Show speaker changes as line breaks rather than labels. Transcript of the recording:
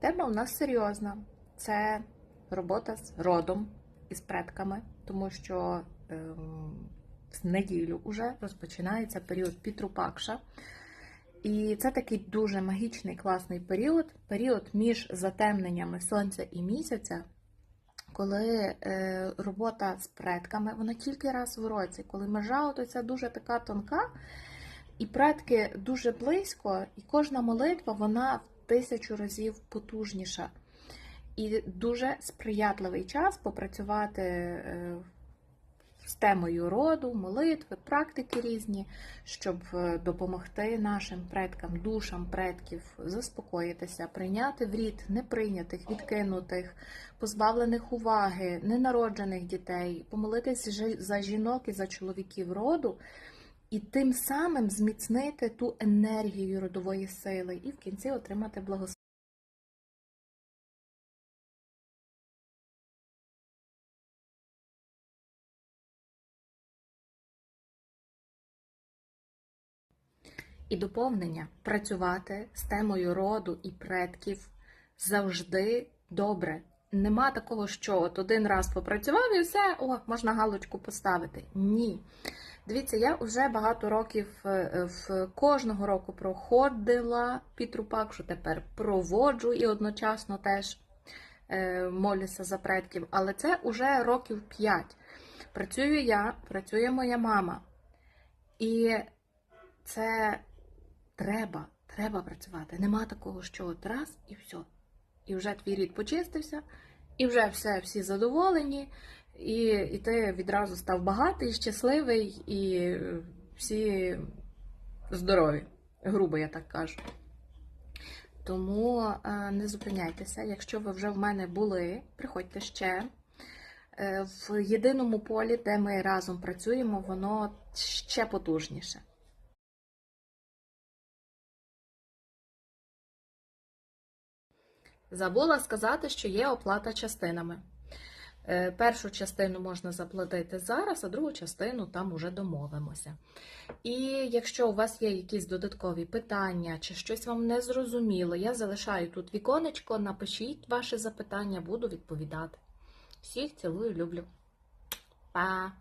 Тема у нас серйозна. Це робота з родом і з предками, тому що ем, з неділю вже розпочинається період Пітрупакша. І це такий дуже магічний класний період, період між затемненнями сонця і місяця, коли е, робота з предками, вона тільки раз в році, коли межа от дуже така тонка, і предки дуже близько, і кожна молитва вона в тисячу разів потужніша. І дуже сприятливий час попрацювати е, з темою роду, молитви, практики різні, щоб е, допомогти нашим предкам, душам предків заспокоїтися, прийняти в рід неприйнятих, відкинутих, позбавлених уваги, ненароджених дітей, помолитись жи- за жінок і за чоловіків роду, і тим самим зміцнити ту енергію родової сили, і в кінці отримати благословення. І доповнення працювати з темою роду і предків завжди добре. Нема такого, що от один раз попрацював і все, о, можна галочку поставити. Ні. Дивіться, я вже багато років е, в кожного року проходила Пітрупак, що тепер проводжу і одночасно теж е, молюся за предків. Але це вже років 5. Працюю я, працює моя мама. І це треба, треба працювати. Нема такого, що от раз і все. І вже твій рід почистився, і вже все, всі задоволені, і, і ти відразу став багатий, щасливий, і е, всі здорові. Грубо я так кажу. Тому е, не зупиняйтеся. Якщо ви вже в мене були, приходьте ще. Е, В єдиному полі, де ми разом працюємо, воно ще потужніше. Забула сказати, що є оплата частинами. Е, Першу частину можна заплатити зараз, а другу частину там уже домовимося. І якщо у вас є якісь додаткові питання чи щось вам не зрозуміло, я залишаю тут віконечко, напишіть ваші запитання, буду відповідати. Всіх цілую, люблю. Па!